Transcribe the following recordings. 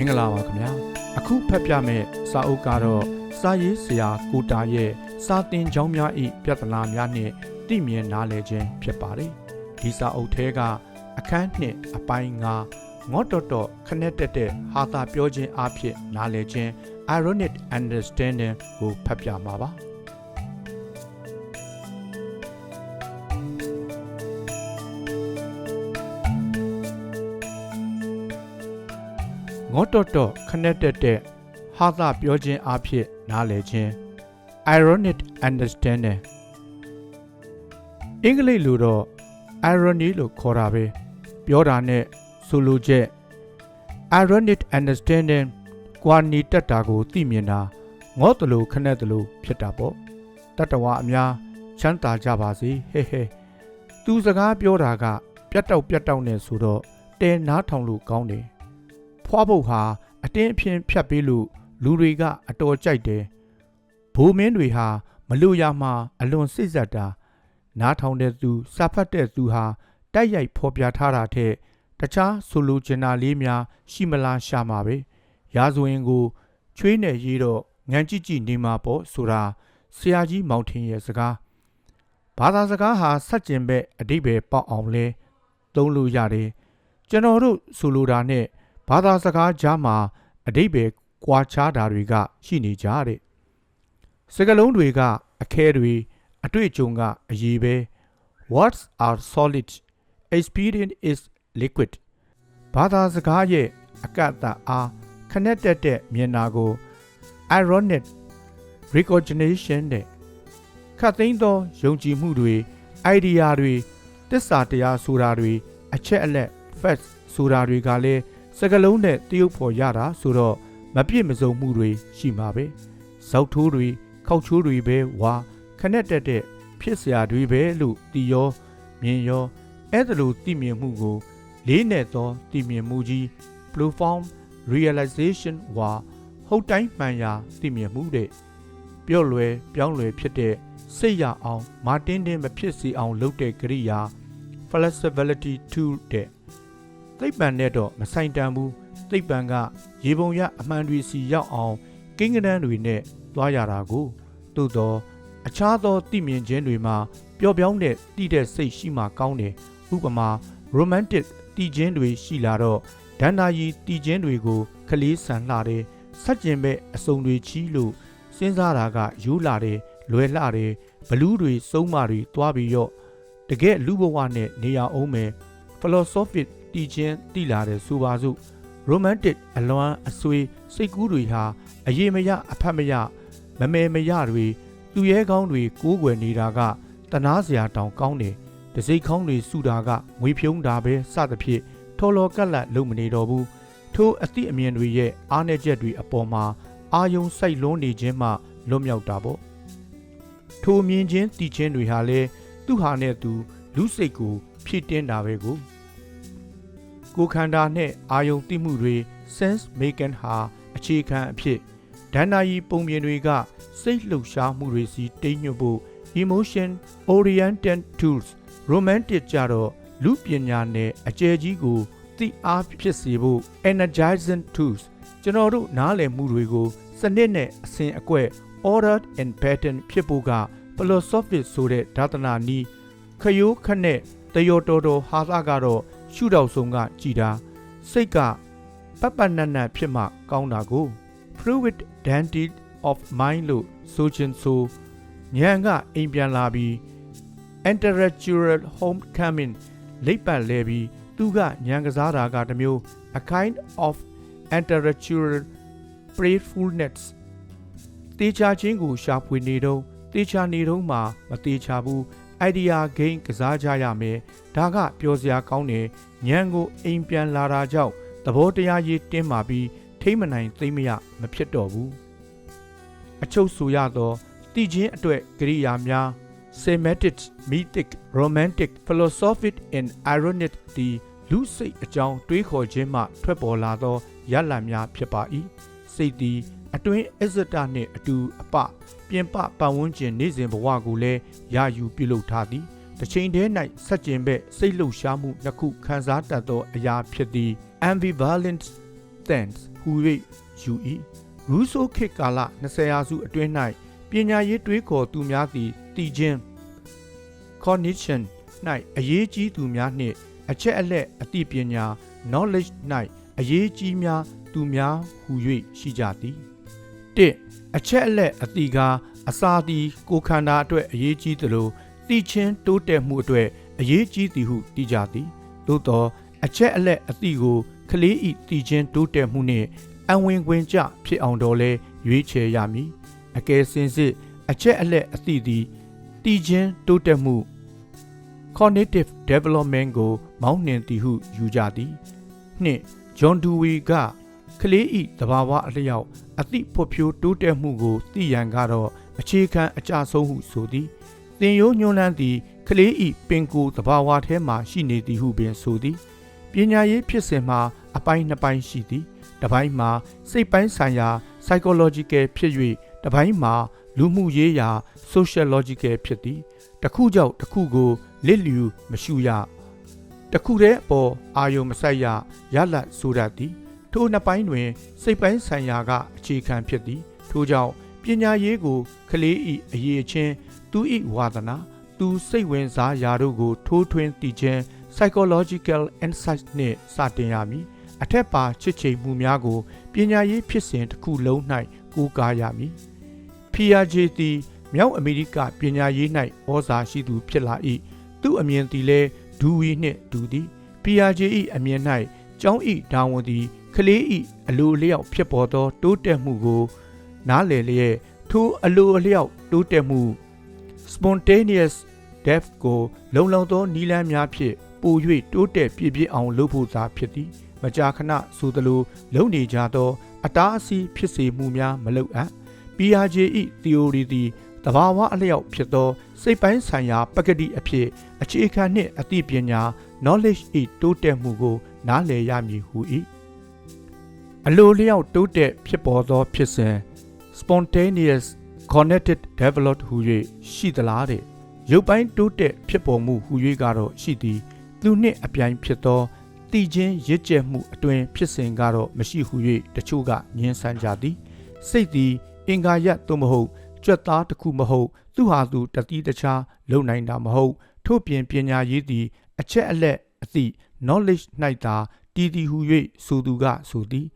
င်္ဂလာပါခင်ဗျာအခုဖတ်ပြမယ့်စာအုပ်ကတော့စာရေးဆရာကိုတာရဲ့စာသင်ကျောင်းများ၏ပြဿနာများနှင့်သိမြင်နားလည်ခြင်းဖြစ်ပါတယ်ဒီစာအုပ်ထဲကအခန်းနှစ်အပိုင်း9ငေါ့တော်တော်ခနဲ့တက်တဲ့ဟာသာပြောခြင်းအဖြစ်နားလည်ခြင်း ironic understanding ကိုဖတ်ပြမှာပါ ငေါတော်တော်ခနဲ့တက်တဲ့ဟာသာပြောခြင်းအဖြစ်နားလည်ခြင်း ironic understanding အင်္ဂလိပ်လိုတော့ irony လို့ခေါ်တာပဲပြောတာနဲ့ဆိုလိုချက် ironic understanding ကွာနီတက်တာကိုသိမြင်တာငေါတလူခနဲ့တလူဖြစ်တာပေါ့တတဝအများချမ်းသာကြပါစေဟဲဟဲသူစကားပြောတာက ပြတ်တောက်ပြတ်တောက်နဲ့ဆိုတော့တဲနားထောင်လို့ကောင်းတယ် ဖွားဖို့ဟာအတင်းအဖျင်းဖြတ်ပေးလို့လူတွေကအတော်ကြိုက်တယ်ဘိုးမင်းတွေဟာမလို့ရမှအလွန်စိတ်ဆက်တာနားထောင်တဲ့သူစာဖတ်တဲ့သူဟာတိုက်ရိုက်ဖော်ပြထားတာထက်တခြားဆိုလိုချင်တာလေးများရှိမလားရှာမှာပဲရာဇဝင်ကိုချွေးနဲ့ရေးတော့ငံကြည့်ကြည့်နေမှာပေါ့ဆိုတာဆရာကြီးမောင်ထင်ရဲ့စကားဘာသာစကားဟာဆက်ကျင်ဘက်အတိပဲပေါက်အောင်လဲသုံးလို့ရတယ်ကျွန်တော်တို့ဆိုလိုတာနဲ့ ဘာသာစကားကြားမှာအတိတ်ပဲကွာခြားတာတွေက ရှိနေကြတဲ့စကလုံးတွေက အခဲတွေအတွေ့အကြုံကအရေးပဲ words are solid experience is liquid ဘာသာစကားရဲ့အကန့်အသတ်အားခနဲ့တက်တဲ့မျက်နာကို ironic recognition တဲ့ခတ်သိမ်းသောယုံကြည်မှုတွေ idea တွေတစ္ဆာတရားဆိုတာတွေအချက်အလက် facts ဆိုတာတွေကလည်း စကလုံးနဲ့တရုပ်ဖော်ရတာဆိုတော့မပြည့်မစုံမှုတွေရှိမှာပဲဇောက်ထိုးတွေခောက်ချိုးတွေပဲဝါခနဲ့တက်တဲ့ဖြစ်စရာတွေပဲလို့တီရောမြင်ရောအဲ့ဒါလိုသိမြင်မှုကို လေးနဲ့သောသိမြင်မှုကြီး blue form realization ဝါဟုတ်တိုင်းမှန်ရာသိမြင်မှုတဲ့ပြော့လွယ်ပြောင်းလွယ်ဖြစ်တဲ့စိတ်ရအောင် မာတင်းတင်းမဖြစ်စေအောင်လုပ်တဲ့ကရိယာ flexibility tool တဲ့ သိပ္ပံနဲ့တော့မဆိုင်တန်ဘူးသိပ္ပံကရေပုံရအမှန်တွေစီရောက်အောင်ကိန်းကနန်းတွေနဲ့သွားရတာကိုသို့တော့အခြားသောသိမြင်ခြင်းတွေမှာပျော်ပြောင်းတဲ့တည်တဲ့စိတ်ရှိမှကောင်းတယ်ဥပမာ romantic တည်ခြင်းတွေရှိလာတော့ဒန္တာရီတည်ခြင်းတွေကိုခလေးဆန်လှတယ်ဆက်ကျင်ပဲအစုံတွေချီးလို့စဉ်းစားတာကယူလာတယ်လွယ်လှတယ်ဘလူးတွေစုံးမတွေသွားပြီးတော့တကယ်လူဘဝနဲ့နေရအောင်မယ် philosophic တည်ခြင်းတည်လာတယ်ဆိုပါစို့ romantic အလွမ်းအဆွေစိတ်ကူးတွေဟာအရေးမရအဖတ်မရမမဲမရတွေသူရဲကောင်းတွေကိုးကွယ်နေတာကတနာစရာတောင်ကောင်းတယ်တစိမ့်ခေါင်းတွေစုတာကငွေဖြုံးတာပဲစသဖြင့်ထော်လော်ကက်လက်လုံမနေတော့ဘူးထိုအသည့်အမြင်တွေရဲ့အားနည်းချက်တွေအပေါ်မှာအာယုံစိုက်လွန်းနေခြင်းမှလွတ်မြောက်တာပေါ့ထိုမြင်ချင်းတည်ခြင်းတွေဟာလည်းသူ့ဟာနဲ့သူလူစိတ်ကို ဖြည့်တင်းတာပဲကို ကိုယ်ခန္ဓာနဲ့အာယုံတိမှုတွေ sense making ဟာအခြေခံအဖြစ်ဒန္နာယီပုံပြင်တွေကစိတ်လှုပ်ရှားမှုတွေစီတိမ်ညွတ်ဖို့ emotion oriented tools romantic ကြတော့လူပညာနဲ့အကျယ်ကြီးကိုသိအားဖြစ်စေဖို့ energizing tools ကျွန်တော်တို့နားလည်မှုတွေကိုစနစ်နဲ့အစဉ်အကွက် ordered and pattern ဖြစ်ဖို့က philosophy ဆိုတဲ့ဒါသနာနီးခရိုးခနဲ့တယောတော်တော်ဟာသကတော့ ရှုတော့ဆုံးကကြည်တာစိတ်ကပပနတ်နတ်ဖြစ်မှကောင်းတာကို fluid dandy of mind လို့ဆိုခြင်းဆိုဉာဏ်ကအိမ်ပြန်လာပြီး intellectual homecoming လိပ်ပတ်လဲပြီးသူကဉာဏ်ကစားတာကတစ်မျိုး a kind of intellectual playfulness တေချာချင်းကိုရှာဖွေနေတော့တေချာနေတော့မှမတေချာဘူး idea game ကစားကြရမယ်ဒါကပျော်စရာကောင်းတယ်ညံကိုအိမ်ပြန်လာတာကြောင့်သဘောတရားရေးတင်းမာပြီးထိမ့်မနိုင်သိမ့်မရမဖြစ်တော့ဘူးအချုပ်ဆိုရသောတည်ခြင်းအတွက်ကရိယာများ semantic mythic romantic philosophic and ironic ဒီလူစိတ်အကြောင်းတွေးခေါ်ခြင်းမှထွက်ပေါ်လာသောရလဒ်များဖြစ်ပါ၏စိတ်သည် အတွင်းအဇတနှင့်အတူအပပြင်ပပတ်ဝန်းကျင်နေစဉ်ဘဝကိုလည်းယာယူပြုလုပ်ထားသည်တစ်ချိန်တည်း၌ဆက်ကျင်ဘက်စိတ်လှုပ်ရှားမှုနှစ်ခုခံစားတတ်သောအရာဖြစ်သည် ambivalent stance ဟူ၍ယူ၏ရူဆိုခေတ်ကာလ20ရာစုအတွင်း၌ပညာရေးတွေးခေါ်သူများသည်တည်ခြင်း cognition ၌အရေးကြီးသူများနှင့်အချက်အလက်အသိပညာ knowledge ၌အရေးကြီးများသူများဟူ၍ရှိကြသည် ၁အချက်အလက်အသိကားအစာသည်ကိုယ်ခန္ဓာအတွက်အရေးကြီးသလိုသိချင်းတိုးတက်မှုအတွက်အရေးကြီးသည်ဟုသိကြသည်သို့သောအချက်အလက်အသိကိုကလေးဤသိချင်းတိုးတက်မှုနှင့်အဝင်ခွင်ကြဖြစ်အောင်တော့လဲရွေးချယ်ရမည်အကယ်စင်စစ်အချက်အလက်အသိသည်တည်ခြင်းတိုးတက်မှု cognitive development ကို မောင်းနှင်သည်ဟုယူကြသည်နှင့်ဂျွန်ဒူဝီက ကလေးဤတဘာဝအလျောက်အသိဖွံ့ဖြိုးတိုးတက်မှုကိုသိရန်ကတော့အခြေခံအကြဆုံးဟုဆိုသည်သင်ရိုးညွှန်းလန်းသည်ကလေးဤပင်ကိုယ်တဘာဝထဲမှရှိနေသည်ဟုပင်ဆိုသည်ပညာရေးဖြစ်စဉ်မှာအပိုင်းနှစ်ပိုင်းရှိသည်တစ်ပိုင်းမှာစိတ်ပိုင်းဆိုင်ရာ psychological ဖြစ်၍တစ်ပိုင်းမှာလူမှုရေးရာ sociological ဖြစ်သည်တစ်ခုကြောင့်တစ်ခုကိုလစ်လျူမရှုရတစ်ခုတည်းအပေါ်အာယုံမဆိုင်ရရလတ်ဆိုတတ်သည် ထိုနှစ်ပိုင်းတွင် စိတ်ပိုင်းဆိုင်ရာကအခြေခံဖြစ်သည် ထို့ကြောင့်ပညာရေးကိုကလေးဤအရေးချင်းသူဤဝါသနာသူစိတ်ဝင်စားရာတို့ကို ထိုးထွင်းတည်ခြင်း psychological insight နှင့်စတင်ရမည်အထက်ပါချစ်ချိန်မှုများကိုပညာရေးဖြစ်စဉ်တစ်ခုလုံး၌ကိုးကားရမည် PRJ သည်မြောက်အမေရိကပညာရေး၌ဩဇာရှိသူဖြစ်လာ၏သူအမြင်သည်လည်းဒူဝီနှင့်ဒူသည် PRJ ၏အမြင်၌ကျောင်း၏ဒါဝန်သည် ကလေး၏အလိုအလျောက်ဖြစ်ပေါ်သော တိုးတက်မှုကို နားလည်လျက်ထိုအလိုအလျောက်တိုးတက်မှု spontaneous death ကိုလုံလုံသောနီလန်းများဖြင့်ပို၍တိုးတက်ပြည့်ပြည့်အောင်လုပ်ဖို့သာဖြစ်သည်မကြာခဏဆိုသလိုလုံနေကြသော အတားအဆီးဖြစ်စေမှုများမလုပ်အပ် PRJ ၏သီအိုရီသည်တဘာဝအလျောက်ဖြစ်သော စိတ်ပိုင်းဆိုင်ရာပကတိအဖြစ်အခြေခံနှင့်အသိပညာ knowledge ၏တိုးတက်မှုကို နားလည်ရမည်ဟု၏ အလိုလျောက်တိုးတက်ဖြစ်ပေါ်သောဖြစ်စဉ် spontaneous connected developed ဟူ၍ရှိသလားတဲ့ရုပ်ပိုင်းတိုးတက်ဖြစ်ပေါ်မှုဟူ၍ကတော့ရှိသည်သူနှင့်အပြိုင်ဖြစ်သောတည်ခြင်းရစ်ကျက်မှုအတွင်ဖြစ်စဉ်ကတော့မရှိဟု၍တချို့ကညှင်းဆန်းကြသည်စိတ်သည်အင်္ဂါရက်သို့မဟုတ်ကြွက်သားတစ်ခုမဟုတ်သူဟာသူတတိတခြားလုံနိုင်တာမဟုတ်ထို့ပြင်ပညာရေးသည် အချက်အလက်အသည့် knowledge ၌သာတည်တည်ဟု၍ဆိုသူကဆိုသည်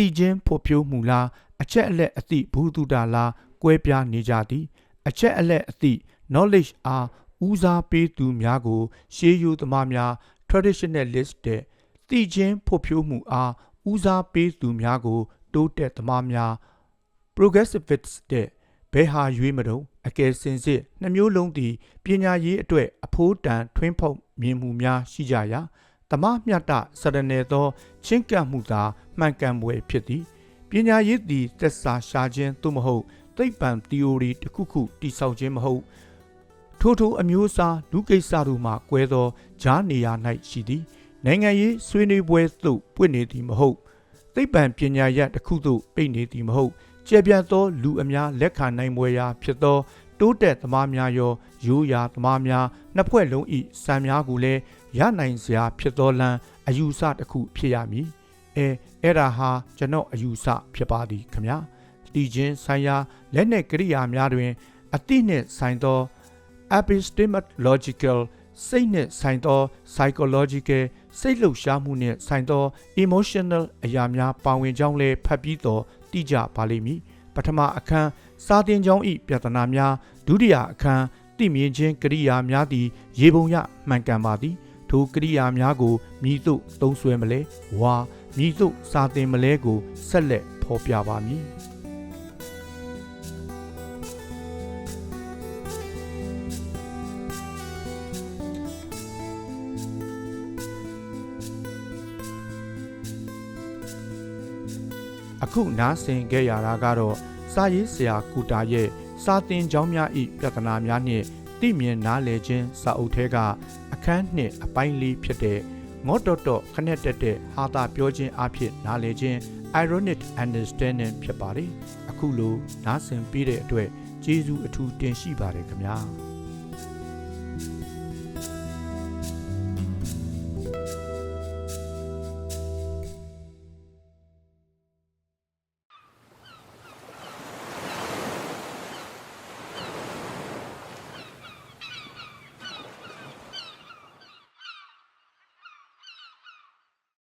တည်ခြင်းဖို့ဖြိုးမှုလားအချက်အလက်အသည့်ဘုသူတာလားကွဲပြားနေကြသည် အချက်အလက်အသည့် knowledge အားဦးစားပေးသူများကို ရှေးရိုးသမားများ traditionalist တဲ့တည်ခြင်းဖို့ဖြိုးမှုအားဦးစားပေးသူများကို တိုးတက်သမားများ progressivists တဲ့ဘယ်ဟာရွေးမတုံအကယ်စင်စစ်နှမျိုးလုံးသည်ပညာရေးအတွက်အဖိုးတန်ထွင်းဖောက်မြင်မှုများရှိကြရာ တမမျှတစရနယ်သောချင်းကပ်မှုသာမှန်ကန်ပွဲဖြစ်သည်ပညာရေးသည်သက်စာရှာခြင်းသို့မဟုတ်သိပ္ပံ theory တစ်ခုခုတိဆောက်ခြင်းမဟုတ်ထို့ထိုအမျိုးအစားလူကိစ္စတို့မှကွဲသောဂျားနေရာ၌ရှိသည်နိုင်ငံရေးဆွေးနွေးပွဲသို့ပွင့်နေသည်မဟုတ်သိပ္ပံပညာရပ်တစ်ခုသို့ပိတ်နေသည်မဟုတ်ကျေပြတ်သောလူအများလက်ခံနိုင်ပွဲရာဖြစ်သောတိုးတက်သမားများရောရိုးရာသမားများနှစ်ဖွဲ့လုံးဤစံများကိုလည်း ရနိုင်စရာဖြစ်သောလမ်းအယူဆတစ်ခုဖြစ်ရမည်အဲအဲ့ဒါဟာကျွန်တော်အယူဆဖြစ်ပါသည်ခမညာတည်ခြင်းဆိုင်ရာလက်နက်ကရိယာများတွင် အတိနှင့်ဆိုင်သော epistemological စိတ်နှင့်ဆိုင်သော psychological စိတ်လှုပ်ရှားမှုနှင့်ဆိုင်သော emotional အရာများပါဝင်ကြောင်းလည်းဖတ်ပြီးတော့သိကြပါလိမ့်မည်ပထမအခန်းစာတင်ကြောင်းဤပြဿနာများဒုတိယအခန်းသိမြင်ခြင်းကရိယာများသည် ရေပုံရမှန်ကန်ပါသည် ထိုကရိယာများကိုမြည်သို့သုံးဆွဲမလဲဝါမြည်သို့စာတင်မလဲကိုဆက်လက်ဖော်ပြပါမည်အခုနားဆင်ခဲ့ရတာကတော့စာရေးဆရာကူတာရဲ့စာသင်ကျောင်းများဤပြဿနာများနှင့်သိမြင်နားလည်ခြင်းစာအုပ်ထဲက အခန်းနှစ်အပိုင်းလေးဖြစ်တဲ့ငေါတော်တော်ခနဲ့တက်တဲ့ဟာတာပြောခြင်းအဖြစ်နားလည်ခြင်း ironic understanding ဖြစ်ပါတယ်အခုလိုနားဆင်ပြီးတဲ့အတွက်ကျေးဇူးအထူးတင်ရှိပါတယ်ခင်ဗျာ